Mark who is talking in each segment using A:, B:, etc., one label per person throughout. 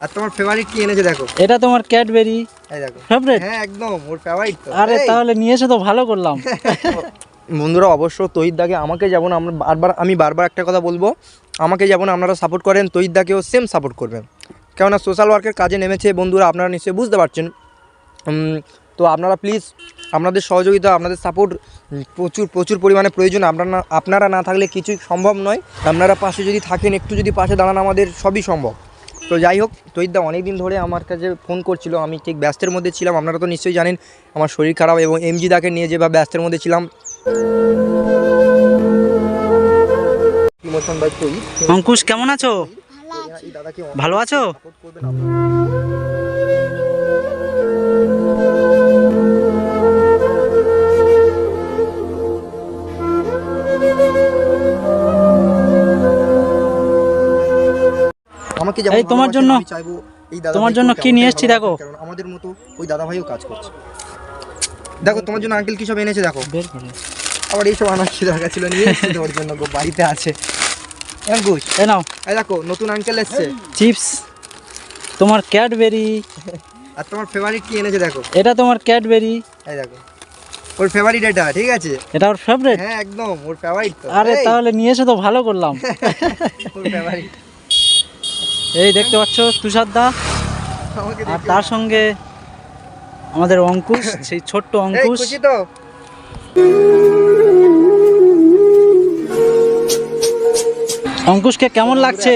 A: আর তোমার ফেভারিট কি এনেছে দেখো?
B: এটা তোমার ক্যাডবেরি
A: এই দেখো।
B: ফেভারিট
A: হ্যাঁ একদম ওর ফেভারিট তো।
B: আরে তাহলে নিয়ে এসে তো ভালো করলাম।
A: বন্ধুরা অবশ্য তহিদদাকে আমাকে যেমন আমরা বারবার আমি বারবার একটা কথা বলব আমাকে যেমন আপনারা সাপোর্ট করেন তহিদদাকেও সেম সাপোর্ট করবেন। কেননা সোশ্যাল ওয়ার্কের কাজে নেমেছে বন্ধুরা আপনারা নিশ্চয়ই বুঝতে পারছেন। তো আপনারা প্লিজ আপনাদের সহযোগিতা আপনাদের সাপোর্ট প্রচুর প্রচুর পরিমাণে প্রয়োজন। আপনারা না আপনারা না থাকলে কিছুই সম্ভব নয়। আপনারা পাশে যদি থাকেন একটু যদি পাশে দাঁড়ান আমাদের সবই সম্ভব। তো যাই হোক তৈদা অনেক দিন ধরে আমার কাছে ফোন করছিল আমি ঠিক ব্যস্তের মধ্যে ছিলাম আপনারা তো নিশ্চয়ই জানেন আমার শরীর খারাপ এবং এমজি দাকে নিয়ে যে বা ব্যস্তের মধ্যে ছিলাম।
B: অঙ্কুশ কেমন আছো? ভালো আছো।
A: আমাকে যেমন
B: এই তোমার জন্য-
A: চাইব এই দাদা
B: তোমার জন্য কি নিয়ে এসেছি দেখো।
A: কারণ আমাদের মতো ওই দাদা ভাইও কাজ করছে। দেখো তোমার জন্য আঙ্কেল কি সব এনেছে দেখো।
B: বের করে
A: আবার এইসব আনার কি দরকার ছিল নিয়ে এসেছি তোমার জন্য গো, বাড়িতে আছে। অঙ্কুশ
B: এ নাও।
A: এই দেখো নতুন আঙ্কেল এসছে।
B: চিপস তোমার ক্যাডবেরি।
A: আর তোমার ফেভারিট কি এনেছে দেখো।
B: এটা তোমার ক্যাডবেরি।
A: এই দেখো ওর ফেভারিট এটা ঠিক আছে?
B: এটা ওর ফেভারিট
A: হ্যাঁ একদম ওর ফেভারিট তো।
B: আরে তাহলে নিয়ে এসে তো ভালো করলাম।
A: ওর ফেভারিট
B: এই দেখতে পাচ্ছ তুষার দা। আর তার সঙ্গে আমাদের অঙ্কুশ সেই ছোট্ট অঙ্কুশ। অঙ্কুশকে কেমন লাগছে?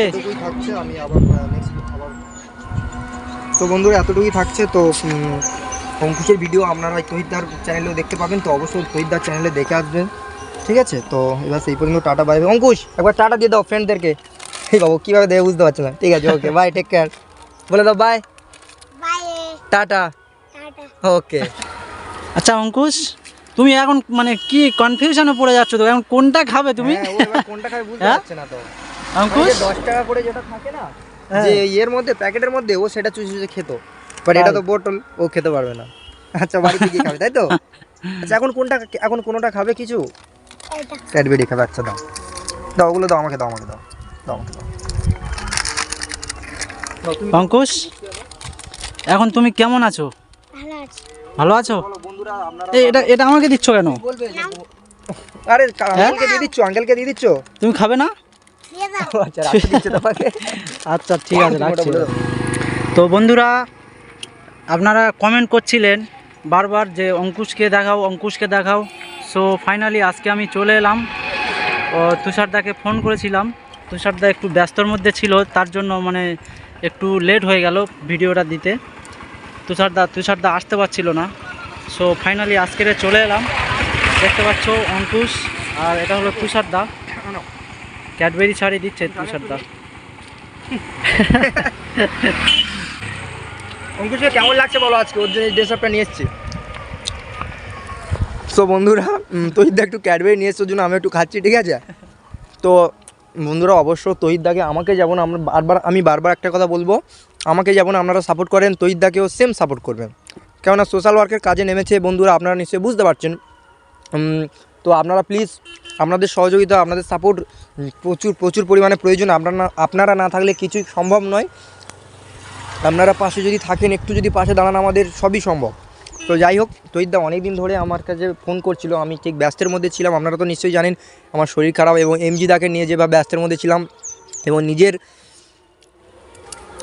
A: তো বন্ধুরা এতটুকুই থাকছে তো অঙ্কুশের ভিডিও আপনারা তহিদার চ্যানেলেও দেখতে পাবেন তো অবশ্যই তহিদার চ্যানেলে দেখে আসবেন। ঠিক আছে? তো এবার সেই পর্যন্ত টাটা বাই অঙ্কুশ একবার টাটা দিয়ে দাও ফ্রেন্ডদেরকে এই বাবু কীভাবে দেবে বুঝতে পারছ না। ঠিক আছে ওকে বাই টেক কেয়ার বলে দাও bye
C: bye
A: tata.
C: Tata.
A: Okay
B: আচ্ছা অঙ্কুশ তুমি এখন মানে কি কনফিউশনে পড়ে যাচ্ছ তো? এখন কোনটা খাবে তুমি?
A: হ্যাঁ, কোনটা খাবে বুঝতে
B: হ্যাঁ?
A: পারছে না তো।
B: অঙ্কুশ?
A: ওই যে দশ টাকা করে যেটা থাকে না
B: হ্যাঁ।
A: যে ইয়ের মধ্যে প্যাকেটের মধ্যে ও সেটা চুষে চুষে খেত। বাট এটা তো বোতল ও খেতে পারবে না। আচ্ছা বাড়িতে গিয়ে খাবে তাই তো? আচ্ছা এখন কোনটা এখন কোনোটা খাবে কিছু? ক্যাডবেরি খাবে আচ্ছা দাও। দাও ওগুলো দাও আমাকে দাও আমাকে দাও।
B: অঙ্কুশ এখন তুমি কেমন আছো?
C: ভালো আছো।
A: বলো বন্ধুরা আপনারা
B: এই এটা এটা আমাকে দিচ্ছ কেন?
A: বলবে? আরে আঙ্কেলকে দিয়ে দিচ্ছ আঙ্কেলকে দিয়ে দিচ্ছ?
B: তুমি খাবে না?
A: আচ্ছা রাখতে দিচ্ছে তোমাকে।
B: আচ্ছা ঠিক আছে রাখছি। তো বন্ধুরা আপনারা কমেন্ট করছিলেন বারবার যে অঙ্কুশকে দেখাও অঙ্কুশকে দেখাও। সো ফাইনালি আজকে আমি চলে এলাম। ও তুষারদাকে ফোন করেছিলাম। তুষারদা একটু ব্যস্তর মধ্যে ছিল তার জন্য মানে একটু লেট হয়ে গেল ভিডিওটা দিতে। তুষারদা তুষারদা আসতে পারছিল না। সো ফাইনালি আজকে চলে এলাম। দেখতে পাচ্ছ অঙ্কুশ আর এটা হলো তুষারদা। ক্যাডবেরি ছাড়ি দিচ্ছে তুষারদা।
A: অঙ্কুশকে কেমন লাগছে বলো আজকে? ওর জন্য ড্রেস আপটা নিয়ে এসেছি। সো বন্ধুরা তহিদদা একটু ক্যাডবেরি নিয়ে এসছে জন্য আমি একটু খাচ্ছি ঠিক আছে? তো বন্ধুরা, অবশ্য তহিদদাকে আমাকে যেমন আমরা বারবার, আমি বারবার একটা কথা বলব, আমাকে যেমন আপনারা সাপোর্ট করেন তহিদদাকেও সেম সাপোর্ট করবেন। কেননা সোশ্যাল ওয়ার্কের কাজে নেমেছে, বন্ধুরা, আপনারা নিশ্চয়ই বুঝতে পারছেন। তো আপনারা প্লিজ আপনাদের সহযোগিতা, আপনাদের সাপোর্ট প্রচুর প্রচুর পরিমাণে প্রয়োজন। আপনারা আপনারা না থাকলে কিছুই সম্ভব নয়। আপনারা পাশে যদি থাকেন, একটু যদি পাশে দাঁড়ান, আমাদের সবই সম্ভব। তো যাই হোক তহিদদা অনেক দিন ধরে আমার কাছে ফোন করছিল, আমি ঠিক ব্যস্তের মধ্যে ছিলাম, আপনারা তো নিশ্চয়ই জানেন আমার শরীর খারাপ এবং এমজি দাকে নিয়ে যেভাবে ব্যস্তের মধ্যে ছিলাম এবং নিজের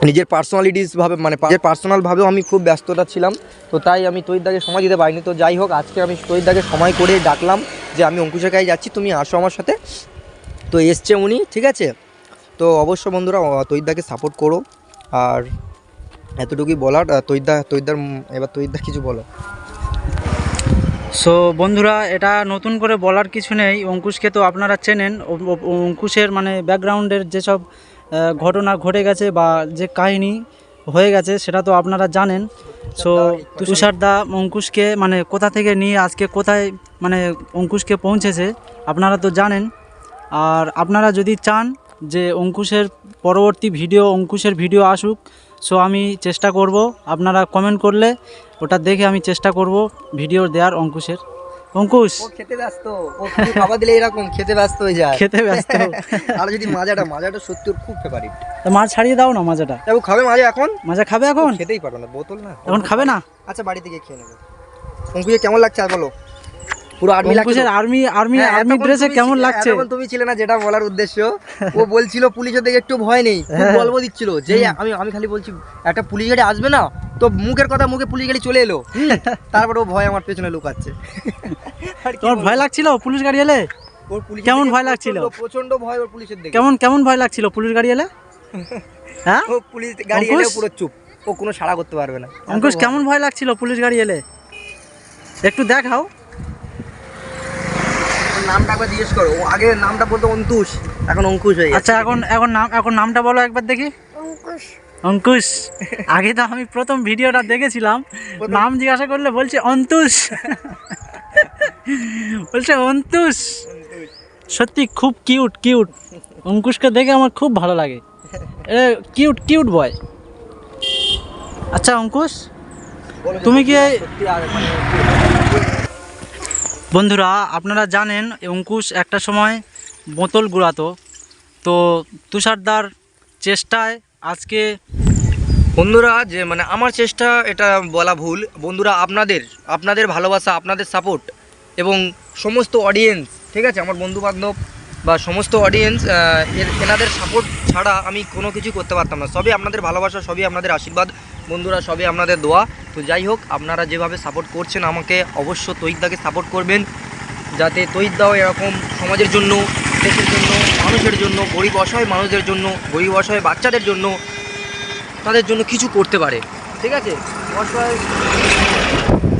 A: নিজের পার্সোনালিটিসভাবে মানে নিজের পার্সোনালভাবেও আমি খুব ব্যস্ততা ছিলাম, তো তাই আমি তহিদদাকে সময় দিতে পারিনি। তো যাই হোক, আজকে আমি তহিদদাকে সময় করে ডাকলাম যে, আমি অঙ্কুশের কাছে যাচ্ছি, তুমি আসো আমার সাথে। তো এসছে উনি, ঠিক আছে? তো অবশ্য বন্ধুরা তহিদদাকে সাপোর্ট করো। আর এতটুকুই বলার তৈদা তৈদার এবার তৈদা কিছু বলো।
B: সো বন্ধুরা এটা নতুন করে বলার কিছু নেই। অঙ্কুশকে তো আপনারা চেনেন। অঙ্কুশের মানে ব্যাকগ্রাউন্ডের যেসব ঘটনা ঘটে গেছে বা যে কাহিনী হয়ে গেছে সেটা তো আপনারা জানেন। সো তুষারদা অঙ্কুশকে মানে কোথা থেকে নিয়ে আজকে কোথায় মানে অঙ্কুশকে পৌঁছেছে আপনারা তো জানেন। আর আপনারা যদি চান যে অঙ্কুশের পরবর্তী ভিডিও অঙ্কুশের ভিডিও আসুক সো আমি চেষ্টা করব আপনারা কমেন্ট করলে ওটা দেখে আমি চেষ্টা করব ভিডিও দেওয়ার অঙ্কুশের। অঙ্কুশ!
A: খেতে ব্যস্ত। খাবার দিলে এরকম খেতে ব্যস্ত হয়ে যায়।
B: খেতে ব্যস্ত।
A: আর যদি মাজাটা মাজাটা সত্যি খুব ফেভারিট
B: মাছ ছাড়িয়ে দাও না মাজাটা।
A: ও খাবে মাজা এখন?
B: মাজা খাবে এখন?
A: খেতেই না বোতল না।
B: এখন খাবে না?
A: আচ্ছা বাড়ি থেকে খেয়ে নেবে। অঙ্কুশে কেমন লাগছে আর বলো? পুরো আর্মি লাগছে
B: আর্মি আর্মি
A: হ্যাঁ,
B: আর্মি ড্রেসে কেমন লাগছে?
A: এতক্ষণ তুমি ছিলে না যেটা বলার উদ্দেশ্য। ও বলছিল পুলিশের দিকে একটু ভয় নেই
B: হ্যাঁ।
A: গল্প দিচ্ছিল। যে আমি আমি খালি বলছি একটা পুলিশ গাড়ি আসবে না? তো মুখের কথা মুখে পুলিশ গাড়ি চলে এলো। তারপর ও ভয় আমার পেছনে লুকাচ্ছে। বলব?
B: ভয় লাগছিল পুলিশ গাড়ি এলে?
A: ওর পুলিশের
B: কেমন ভয় লাগছিল?
A: প্রচণ্ড ভয় ওর পুলিশের দিকে।
B: কেমন কেমন ভয় লাগছিল পুলিশ গাড়ি এলে? হ্যাঁ?
A: ও পুলিশ গাড়ি? এলে পুরো চুপ। ও কোনো সাড়া করতে পারবে না।
B: অঙ্কুশ কেমন ভয় লাগছিল পুলিশ গাড়ি এলে? একটু দেখাও।
A: নামটা একবার জিজ্ঞেস করো। ও আগে নামটা বলতো অন্তুষ এখন অঙ্কুশ হয়ে
B: আচ্ছা এখন এখন নাম এখন নামটা বলো একবার দেখি।
C: অঙ্কুশ।
B: অঙ্কুশ। আগে তো আমি প্রথম ভিডিওটা দেখেছিলাম। নাম জিজ্ঞাসা করলে বলছে অন্তুষ বলছে অন্তুষ সত্যি খুব কিউট কিউট। অঙ্কুশকে দেখে আমার খুব ভালো লাগে। A cute cute boy. আচ্ছা অঙ্কুশ তুমি কি এই-
A: সত্যি আর মানে
B: বন্ধুরা, আপনারা জানেন অঙ্কুশ একটা সময় বোতল গুড়াতো। তো তুষারদার চেষ্টায় আজকে
A: বন্ধুরা, যে মানে আমার চেষ্টা, এটা বলা ভুল। বন্ধুরা, আপনাদের আপনাদের ভালোবাসা, আপনাদের সাপোর্ট এবং সমস্ত অডিয়েন্স ঠিক আছে? আমার বন্ধু বান্ধব বা সমস্ত অডিয়েন্স এনাদের সাপোর্ট ছাড়া আমি কোনো কিছু করতে পারতাম না। সবই আপনাদের ভালোবাসা, সবই আপনাদের আশীর্বাদ। বন্ধুরা, সবই আপনাদের দোয়া। তো যাই হোক, আপনারা যেভাবে সাপোর্ট করছেন, আমাকে অবশ্য তৈদাকে সাপোর্ট করবেন। যাতে তৈদাও এরকম সমাজের জন্য, দেশের জন্য, মানুষের জন্য, গরিব অসহায় মানুষদের জন্য, গরিব অসহায় বাচ্চাদের জন্য, তাদের জন্য কিছু করতে পারে। ঠিক আছে? অসহায়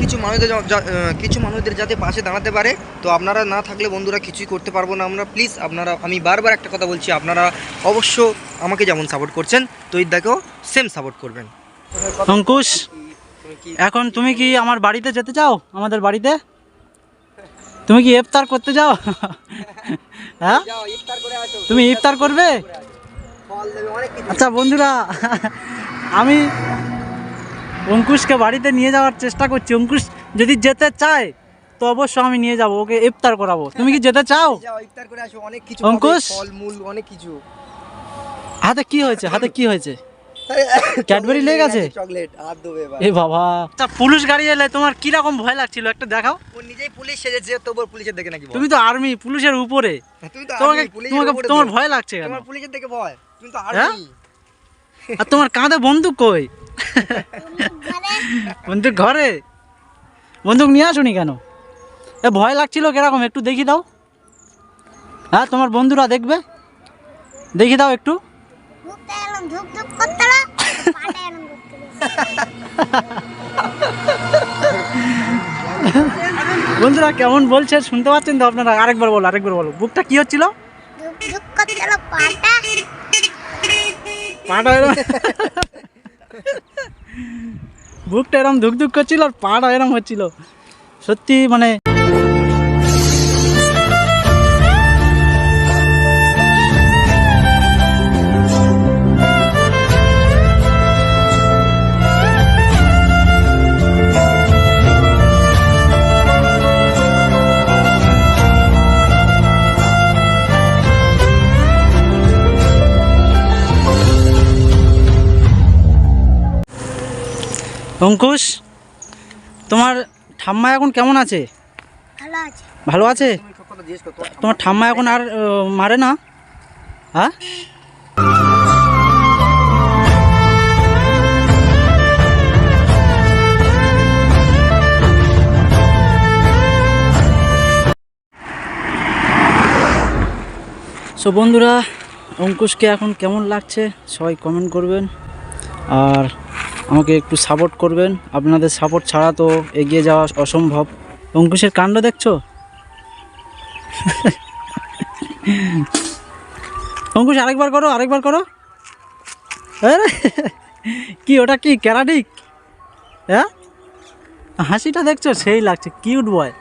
A: কিছু মানুষদের কিছু মানুষদের যাতে পাশে দাঁড়াতে পারে। তো আপনারা না থাকলে বন্ধুরা কিছুই করতে পারব না আমরা। প্লিজ আপনারা, আমি বারবার একটা কথা বলছি, আপনারা অবশ্য আমাকে যেমন সাপোর্ট করছেন তৈদাকেও সেম সাপোর্ট করবেন।
B: অঙ্কুশ এখন তুমি কি আমার বাড়িতে যেতে চাও? আমাদের বাড়িতে? তুমি কি ইফতার করতে যাও? হ্যাঁ? তুমি ইফতার করবে? আচ্ছা বন্ধুরা আমি অঙ্কুশকে বাড়িতে নিয়ে যাওয়ার চেষ্টা করছি। অঙ্কুশ যদি যেতে চায় তো অবশ্য আমি নিয়ে যাব ওকে ইফতার করাবো। তুমি কি যেতে চাও?
A: ইফতার করে আসো অনেক কিছু
B: অঙ্কুশ?
A: অনেক কিছু
B: হাতে কি হয়েছে? হাতে কি হয়েছে? ক্যাডবেরি লেগে গেছে?
A: চকলেট হাত দেবে
B: এ বাবা। আচ্ছা পুলিশ গাড়ি এলে তোমার কি রকম ভয় লাগছিল? একটা দেখাও।
A: ও নিজেই পুলিশ সেজেছে তবু ওর পুলিশের দেখে নাকি
B: তুমি তো আর্মি পুলিশের উপরে।
A: তুমি তো
B: তোমাকে তোমাকে তোমার ভয় লাগছে কেন?
A: তোমার পুলিশের দেখে ভয়। তুমি তো
B: হ্যাঁ?
A: আর্মি
B: আর তোমার কাঁধে বন্দুক কই?
C: ঘরে
B: বন্দুক ঘরে? বন্দুক নিয়ে আসুনি কেন? এ ভয় লাগছিল কীরকম? একটু দেখি দাও। হ্যাঁ তোমার বন্ধুরা দেখবে? দেখি দাও একটু। বন্ধুরা কেমন বলছে শুনতে পাচ্ছেন তো আপনারা? আরেকবার বলো আরেকবার বলো। বুকটা কি হচ্ছিল?
C: পাটা।
B: এরম বুকটা এরম ধুক ধুক করছিল আর পাটা এরম হচ্ছিল। সত্যি মানে অঙ্কুশ তোমার ঠাম্মা এখন কেমন আছে?
C: ভালো আছে।
B: তোমার ঠাম্মা এখন আর মারে না? হ্যাঁ সো বন্ধুরা অঙ্কুশকে এখন কেমন লাগছে সবাই কমেন্ট করবেন। আর আমাকে একটু সাপোর্ট করবেন। আপনাদের সাপোর্ট ছাড়া তো এগিয়ে যাওয়া অসম্ভব। অঙ্কুশের কাণ্ড দেখছ? অঙ্কুশ, আরেকবার করো আরেকবার করো। কি ওটা কি, ক্যারাটিক? হ্যাঁ? হাসিটা দেখছ? সেই লাগছে কিউট বয়